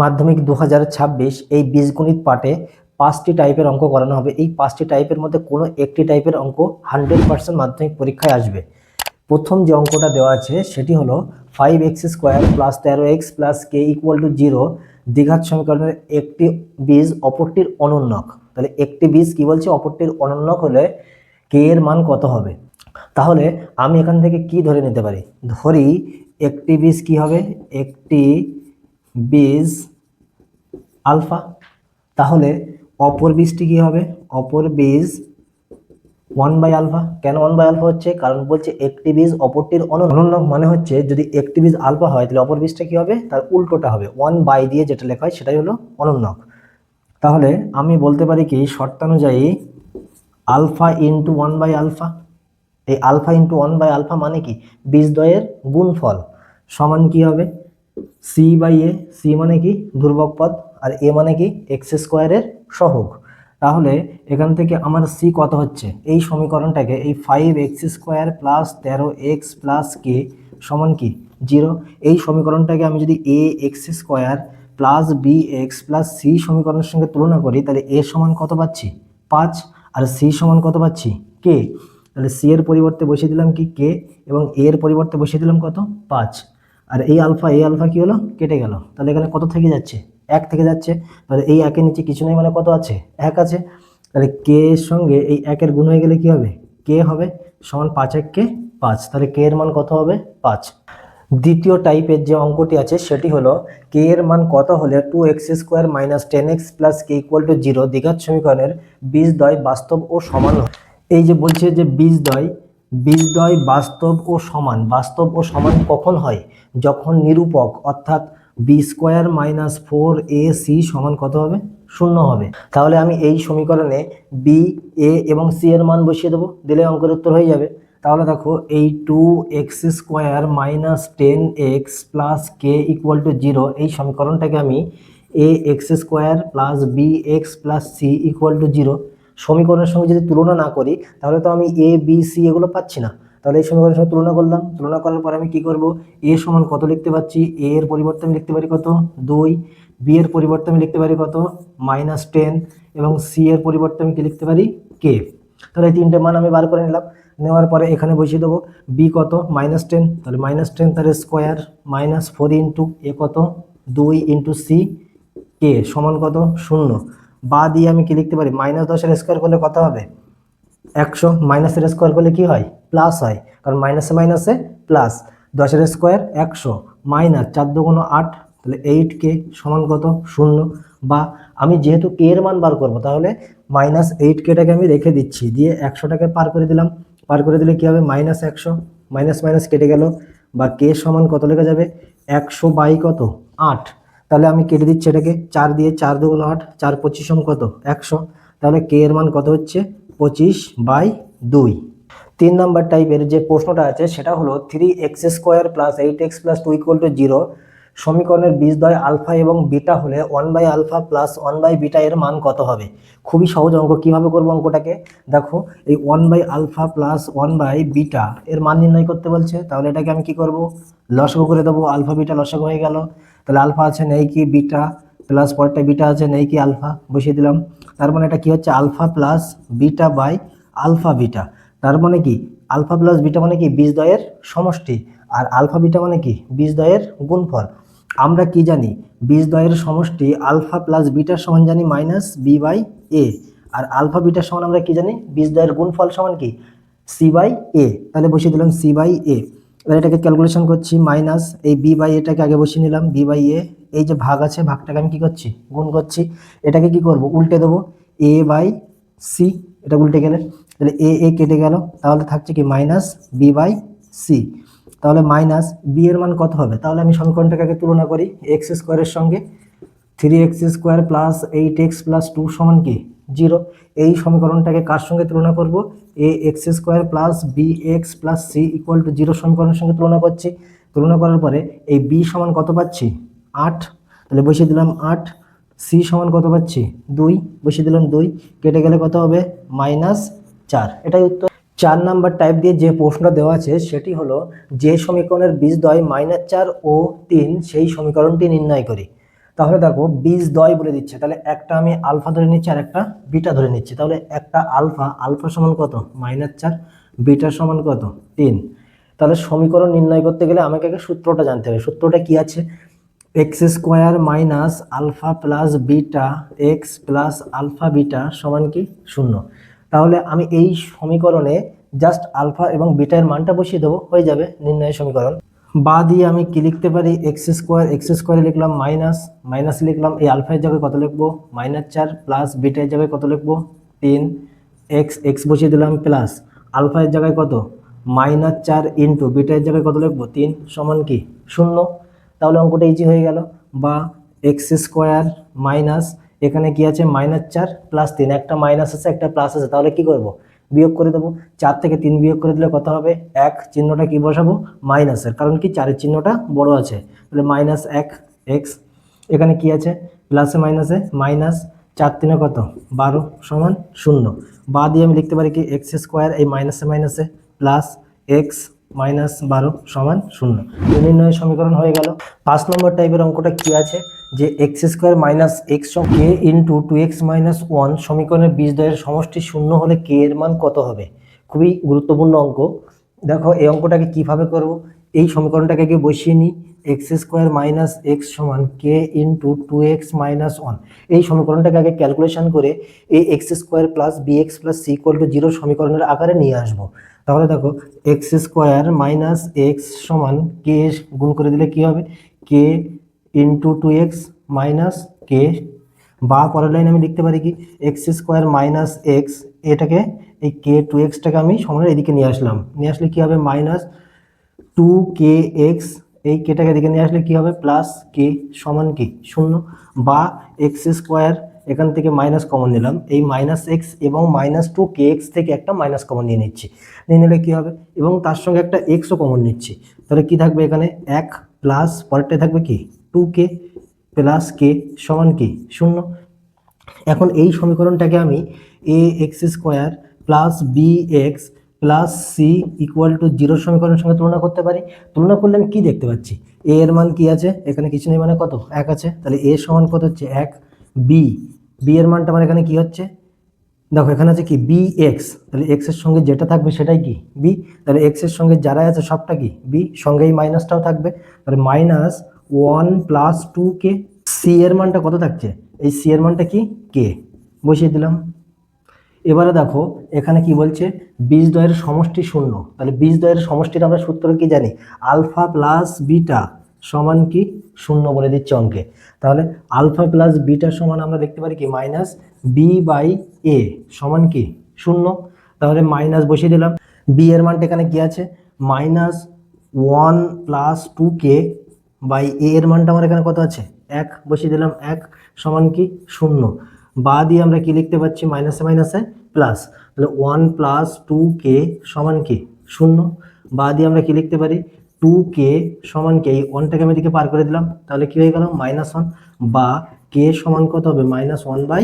মাধ্যমিক দু হাজার ছাব্বিশ এই বীজগণিত পাঠে পাঁচটি টাইপের অঙ্ক করানো হবে। এই পাঁচটি টাইপের মধ্যে কোনো একটি টাইপের অঙ্ক হান্ড্রেড পার্সেন্ট মাধ্যমিক পরীক্ষায় আসবে। প্রথম যে অঙ্কটা দেওয়া আছে সেটি হলো ফাইভ এক্স স্কোয়ার প্লাস তেরো x plus k equal to zero দ্বিঘাত সমীকরণের একটি বীজ অপরটির অনুন্নক। তাহলে একটি বীজ কি বলছে? অপরটির অনুন্নক হলে কে এর মান কত হবে? তাহলে আমি এখান থেকে কি ধরে নিতে পারি? ধরি একটি বীজ কি হবে? একটি বীজ আলফা। তাহলে অপর বীজটি কি হবে? অপর বীজ ওয়ান বাই আলফা কেন ওয়ান বাই আলফা হচ্ছে? কারণ বলছে একটি বীজ অপরটির অনন্য। মানে হচ্ছে যদি একটি বীজ আলফা হয়, তাহলে অপর বীজটা কি হবে? তার উল্টোটা হবে। ওয়ান বাই দিয়ে যেটা লেখা হয়, সেটাই হলো অনন্যক। তাহলে আমি বলতে পারি কি, শর্তানুযায়ী alpha into one by alpha এই alpha into one by alpha মানে কি? বীজদ্বয়ের গুণফল। সমান কি হবে? সি বাই এ সি মানে কি? ধ্রুবক পদ আর এ মানে কি? এক্স স্কোয়ারের সহগ। তাহলে এখান থেকে আমার সি কত হচ্ছে? এই সমীকরণটাকে এই ফাইভ এক্স স্কোয়ার প্লাস তেরো এক্স প্লাস কে সমান কি? জিরো এই সমীকরণটাকে আমি যদি a x square plus b x plus c সমীকরণের সঙ্গে তুলনা করি, তাহলে এ সমান কত পাচ্ছি? পাঁচ। আর সি সমান কত পাচ্ছি? কে তাহলে সি এর পরিবর্তে বসিয়ে দিলাম কি? কে এবং এ এর পরিবর্তে বসিয়ে দিলাম কত? পাঁচ। আর এই আলফা এই আলফা কি হলো? কেটে গেল। তাহলে এখানে কত থেকে যাচ্ছে? এক থেকে যাচ্ছে। তাহলে এই একের নিচে কিছু নেই মানে কত আছে? এক আছে। তাহলে কে এর সঙ্গে এই একের গুণ হয়ে গেলে কি হবে? কে হবে? সমান পাঁচ এক কে পাঁচ। তাহলে কে এর মান কত হবে? পাঁচ। দ্বিতীয় টাইপের যে অঙ্কটি আছে, সেটি হলো কে এর মান কত হলে two x square minus ten x plus k equal to zero দ্বিঘাত সমীকরণের বীজদ্বয় বাস্তব ও সমান এই যে বলছে যে বীজ বীজদ্বয় বীজদ্বয় বাস্তব ও সমান। বাস্তব ও সমান কখন হয়? যখন নিরূপক, অর্থাৎ b square minus four a c সমান কত হবে? শূন্য হবে। তাহলে আমি এই সমীকরণে বি এ এবং সি এর মান বসিয়ে দেবো। দিলে অঙ্কের উত্তর হয়ে যাবে। তাহলে দেখো, এই two x square minus ten x plus k equal to zero এই সমীকরণটাকে আমি a x square plus b x plus c equal to zero সমীকরণের সঙ্গে যদি তুলনা না করি, তাহলে তো আমি এ বি সি এগুলো পাচ্ছি না। তাহলে এই সমীকরণের সঙ্গে তুলনা করলাম। তুলনা করার পরে আমি কি করব? এ সমান কত লিখতে পাচ্ছি এ এর পরিবর্তে আমি লিখতে পারি কত? দুই। বি এর পরিবর্তে আমি লিখতে পারি কত? Minus ten. এবং সি এর পরিবর্তে আমি কি লিখতে পারি? কে তাহলে এই তিনটে মান আমি বার করে নিলাম। নেওয়ার পরে এখানে বসিয়ে দেবো। বি কত? Minus ten. তাহলে মাইনাস টেন তার square minus four into a কত? দুই ইন্টু সি কে সমান কত? শূন্য। বা দিয়ে আমি কি লিখতে পারি? মাইনাস দশের স্কোয়ার করলে কত হবে? একশো। মাইনাসের স্কোয়ার করলে কি হয়? প্লাস হয়। কারণ মাইনাসে মাইনাসে প্লাস দশের স্কোয়ার একশো। মাইনাস চার দুগুণ আট, তাহলে এইট কে সমান কত? শূন্য। বা আমি যেহেতু কে এর মান বার করব, তাহলে মাইনাস এইট কেটাকে আমি রেখে দিচ্ছি। দিয়ে একশোটাকে পার করে দিলাম। পার করে দিলে কী হবে? মাইনাস একশো। মাইনাস মাইনাস কেটে গেল। বা কে সমান কত লেখা যাবে? একশো বাই কত? আট। তাহলে আমি কেটে দিচ্ছি এটাকে চার দিয়ে চার দুগুণ আট, চার পঁচিশ সম কত? একশো। তাহলে কে এর মান কত হচ্ছে? পঁচিশ বাই দুই। তিন নাম্বার টাইপের যে প্রশ্নটা আছে, সেটা হলো three x square plus eight x plus two equal to zero সমীকরণের বীজদ্বয় আলফা এবং বিটা হলে one by alpha plus one by beta এর মান কত হবে? খুবই সহজ অঙ্ক, কীভাবে করব অঙ্কটাকে? দেখো, এই one by alpha plus one by beta এর মান নির্ণয় করতে বলছে। তাহলে এটাকে আমি কি করব? লসগো করে দেবো। আলফা বিটা লসগো হয়ে গেল। তাহলে আলফা আছে নেই কি বিটা প্লাস পরটা বিটা আছে নেই কি আলফা? বসিয়ে দিলাম। তার মানে এটা কি হচ্ছে? Alpha plus beta by alpha beta. তার মানে কি? আলফা প্লাস বিটা মানে কি? বীজদ্বয়ের সমষ্টি। আর আলফা বিটা মানে কি? বীজদ্বয়ের গুণফল। আমরা কি জানি? বীজদ্বয়ের সমষ্টি আলফা প্লাস বিটার সমান জানি মাইনাস বি বাই এ। আর আলফা বিটার সমান আমরা কি জানি? বীজদ্বয়ের গুণফল সমান কি? C by a. তাহলে বসিয়ে দিলাম সি বাই এ। এবার এটাকে ক্যালকুলেশন করছি মাইনাস এই বি বাই এটাকে আগে বসিয়ে নিলাম বি বাই এ এই যে ভাগ আছে, ভাগটাকে আমি কি করছি? গুণ করছি। এটাকে কি করব? উল্টে দেবো এ বাই সি এটা উল্টে গেলে। তাহলে এ এ কেটে গেল। তাহলে থাকছে কি মাইনাস বি বাই সি তাহলে মাইনাস বি এর মান কত হবে? তাহলে আমি সমীকরণটাকে আগে তুলনা করি এক্স স্কোয়ারের সঙ্গে। Three x square plus eight x plus two সমান কি? জিরো এই সমীকরণটাকে কার সঙ্গে তুলনা করব? A x square plus b x plus c equal to zero সমীকরণের সঙ্গে তুলনা করছি। তুলনা করার পরে এই বি সমান কত পাচ্ছি? আট। তাহলে বসিয়ে দিলাম আট। সি সমান কত পাচ্ছি? দুই। বসিয়ে দিলাম দুই। কেটে গেলে কত হবে? মাইনাস চার। এটাই উত্তর। চার নাম্বার টাইপ দিয়ে যে প্রশ্নটা দেওয়া আছে, সেটি হলো যে সমীকরণের বীজদ্বয় মাইনাস চার ও তিন, সেই সমীকরণটি নির্ণয় করি। তাহলে দেখো বীজ দয় বলে দিচ্ছে। তাহলে একটা আমি আলফা ধরে নিচ্ছি আর একটা বিটা ধরে নিচ্ছি। তাহলে একটা আলফা আলফা সমান কত? মাইনাস চার, বিটা সমান কত? তিন। তাহলে সমীকরণ নির্ণয় করতে গেলে আমাকে আগে সূত্রটা জানতে হবে। সূত্রটা কি আছে? X square minus alpha plus beta x plus alpha beta সমান কি? শূন্য। তাহলে আমি এই সমীকরণে জাস্ট আলফা এবং বিটার মানটা বসিয়ে দেবো। হয়ে যাবে নির্ণয় সমীকরণ। বা দিয়ে আমি কি লিখতে পারি? এক্স স্কোয়ার এক্স স্কোয়ারে লিখলাম মাইনাস মাইনাস লিখলাম এই আলফার জায়গায় কত লিখব? মাইনাস চার প্লাস বিটার জায়গায় কত লিখব? তিন। এক্স এক্স বসিয়ে দিলাম প্লাস আলফার জায়গায় কত? মাইনাস চার ইন্টু বিটার জায়গায় কত লিখব? তিন। সমান কি? শূন্য। তাহলে অঙ্কটা ইজি হয়ে গেল। বা এক্স স্কোয়ার মাইনাস এখানে কি আছে? মাইনাস চার প্লাস তিন। একটা মাইনাস আছে, একটা প্লাস আছে। তাহলে কি করব? বিয়োগ করে দেবো। চার থেকে তিন বিয়োগ করে দিলে কত হবে? এক, চিহ্নটা কি বসাবো? মাইনাসের কারণ কি? চারের চিহ্নটা বড় আছে। তাহলে মাইনাস এক এক্স এখানে কি আছে? প্লাসে মাইনাসে মাইনাস চার তিনে কত? বারো সমান শূন্য। বা দিয়ে আমি লিখতে পারি কি? এক্স স্কোয়ার এই মাইনাসে মাইনাসে প্লাস এক্স মাইনাস বারো সমান শূন্য। নির্ণয় সমীকরণ হয়ে গেল। পাঁচ নম্বর টাইপের অঙ্কটা কি আছে? যে x square minus x k into two x minus one সমীকরণের বীজদ্বয়ের সমষ্টি শূন্য হলে কে এর মান কত হবে? খুবই গুরুত্বপূর্ণ অঙ্ক। দেখো, এই অঙ্কটাকে কীভাবে করব? এই সমীকরণটাকে আগে বসিয়ে নিই এক্স স্কোয়ার মাইনাস এক্স সমান k into two x minus one এই সমীকরণটাকে আগে ক্যালকুলেশন করে এই x square plus b x plus c equal to zero সমীকরণের আকারে নিয়ে আসব। তাহলে দেখো এক্স স্কোয়ার মাইনাস এক্স সমান কে গুণ করে দিলে কি হবে? K into two x minus k বা পরের লাইন আমি লিখতে পারি কি? এক্স স্কোয়ার মাইনাস এক্স এটাকে এই কে টু এক্সটাকে আমি সমানের এদিকে নিয়ে আসলাম। নিয়ে আসলে কি হবে? মাইনাস টু কে এক্স এই কেটাকে এদিকে নিয়ে আসলে কি হবে? প্লাস কে সমান কি? শূন্য। বা এক্স স্কোয়ার এখান থেকে মাইনাস কমন নিলাম। এই মাইনাস এক্স এবং মাইনাস টু কে এক্স থেকে একটা মাইনাস কমন নিয়ে নিচ্ছি। নিয়ে নিলে কী হবে? এবং তার সঙ্গে একটা এক্সও কমন নিচ্ছি। তাহলে কি থাকবে এখানে? এক প্লাস পরেরটায় থাকবে কি? টু কে প্লাস কে সমান কি? শূন্য। এখন এই সমীকরণটাকে আমি a x square plus b x plus c equal to zero সমীকরণের সঙ্গে তুলনা করতে পারি। তুলনা করলে আমি কী দেখতে পাচ্ছি? এ এর মান কি আছে? এখানে কিছু নেই মানে কত? এক আছে। তাহলে এ সমান কত হচ্ছে? এক। বি বি এর মানটা আমার এখানে কি হচ্ছে? দেখো, এখানে আছে কি? বি এক্স তাহলে এক্সের সঙ্গে যেটা থাকবে সেটাই কি? বি তাহলে এক্সের সঙ্গে যারাই আছে সবটা কি? বি সঙ্গে এই মাইনাসটাও থাকবে। তাহলে minus one plus two k c এর মানটা কত থাকছে? এই সি এর মানটা কি? কে বসিয়ে দিলাম। এবারে দেখো, এখানে কি বলছে? বীজদ্বয়ের সমষ্টি শূন্য। তাহলে বীজদ্বয়ের সমষ্টির আমরা সূত্র কি জানি? আলফা প্লাস বিটা সমান কি? শূন্য বলে দিচ্ছে অঙ্কে। তাহলে আলফা প্লাস বিটা সমান আমরা দেখতে পারি কি? মাইনাস বি বাই এ সমান কি? শূন্য। তাহলে মাইনাস বসিয়ে দিলাম। বি এর মানটা এখানে কি আছে? Minus one plus two k by a এর মানটা আমার এখানে কত আছে? এক। বসিয়ে দিলাম এক সমান কি? শূন্য। বা দিয়ে আমরা কি লিখতে পাচ্ছি? মাইনাসে মাইনাসে প্লাস। তাহলে ওয়ান প্লাস টু কে সমান কি? শূন্য। বা দিয়ে আমরা কি লিখতে পারি? টু কে সমান কে? এই ওয়ানটাকে আমি এদিকে পার করে দিলাম। তাহলে কি হয়ে গেল? Minus one. বা কে সমান কত হবে? Minus one by